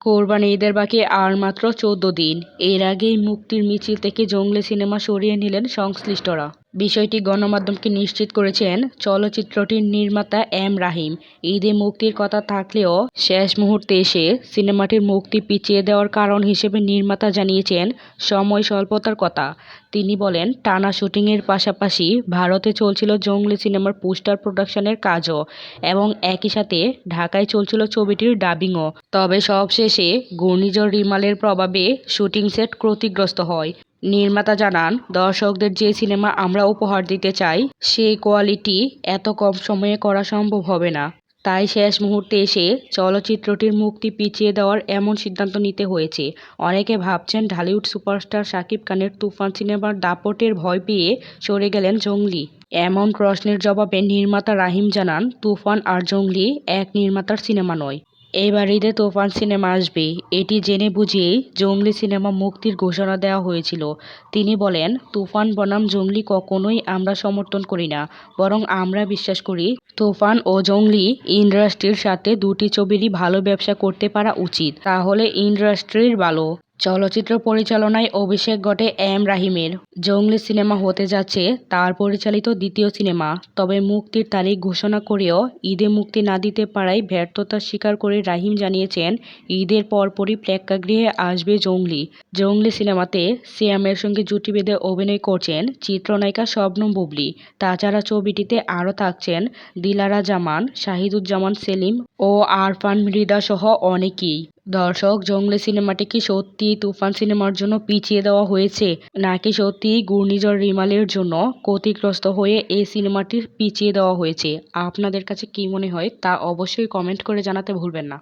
কোরবানি ঈদের বাকি আর মাত্র চোদ্দ দিন। এর আগেই মুক্তির মিছিল থেকে জঙ্গলি সিনেমা সরিয়ে নিলেন সংশ্লিষ্টরা। বিষয়টি গণমাধ্যমকে নিশ্চিত করেছেন চলচ্চিত্রটির নির্মাতা এম রাহিম। ঈদে মুক্তির কথা থাকলেও শেষ মুহূর্তে এসে সিনেমাটির মুক্তি পিছিয়ে দেওয়ার কারণ হিসেবে নির্মাতা জানিয়েছেন, সময় স্বল্পতার কথা। তিনি বলেন, টানা শুটিংয়ের পাশাপাশি ভারতে চলছিল জঙ্গলি সিনেমার পোস্টার প্রোডাকশনের কাজও এবং একই সাথে ঢাকায় চলছিল ছবিটির ডাবিংও। তবে সবশেষে ঘূর্ণিঝড় রিমালের প্রভাবে শুটিং সেট ক্ষতিগ্রস্ত হয়। নির্মাতা জানান, দর্শকদের যে সিনেমা আমরা উপহার দিতে চাই সেই কোয়ালিটি এত কম সময়ে করা সম্ভব হবে না। তাই শেষ মুহূর্তে এসে চলচ্চিত্রটির মুক্তি পিছিয়ে দেওয়ার এমন সিদ্ধান্ত নিতে হয়েছে। অনেকে ভাবছেন ঢালিউড সুপারস্টার শাকিব খানের তুফান সিনেমার দাপটের ভয় পেয়ে সরে গেলেন জঙ্গলি। এমন প্রশ্নের জবাবে নির্মাতা রাহিম জানান, তুফান আর জঙ্গলি এক নির্মাতার সিনেমা নয়। এবার ঈদে তুফান সিনেমা আসবে। এটি জেনে বুঝিয়েই জঙ্গলি সিনেমা মুক্তির ঘোষণা দেওয়া হয়েছিল। তিনি বলেন, তুফান বনাম জঙ্গলি কখনোই আমরা সমর্থন করি না, বরং আমরা বিশ্বাস করি তুফান ও জঙ্গলি ইন্ডাস্ট্রির সাথে দুটি ছবিরই ভালো ব্যবসা করতে পারা উচিত। তাহলে ইন্ডাস্ট্রির ভালো। চলচ্চিত্র পরিচালনায় অভিষেক ঘটে এম রাহিমের। জঙ্গলি সিনেমা হতে যাচ্ছে তার পরিচালিত দ্বিতীয় সিনেমা। তবে মুক্তির তারিখ ঘোষণা করেও ঈদে মুক্তি না দিতে পারায় ব্যর্থতা স্বীকার করে রাহিম জানিয়েছেন, ঈদের পরপরই প্রেক্ষাগৃহে আসবে জঙ্গলি। জঙ্গলি সিনেমাতে সিয়ামের সঙ্গে জুটি বেঁধে অভিনয় করছেন চিত্রনায়িকা শবনম বুবলি। তাছাড়া ছবিটিতে আরও থাকছেন দিলারা জামান, শাহিদুজ্জামান সেলিম ও আরফান মৃধা সহ অনেকেই। দর্শক, জঙ্গলি সিনেমাটি কি সত্যিই তুফান সিনেমার জন্য পিছিয়ে দেওয়া হয়েছে নাকি সত্যি ঘূর্ণিঝড় রিমালের জন্য ক্ষতিগ্রস্ত হয়ে এই সিনেমাটির পিছিয়ে দেওয়া হয়েছে? আপনাদের কাছে কি মনে হয় তা অবশ্যই কমেন্ট করে জানাতে ভুলবেন না।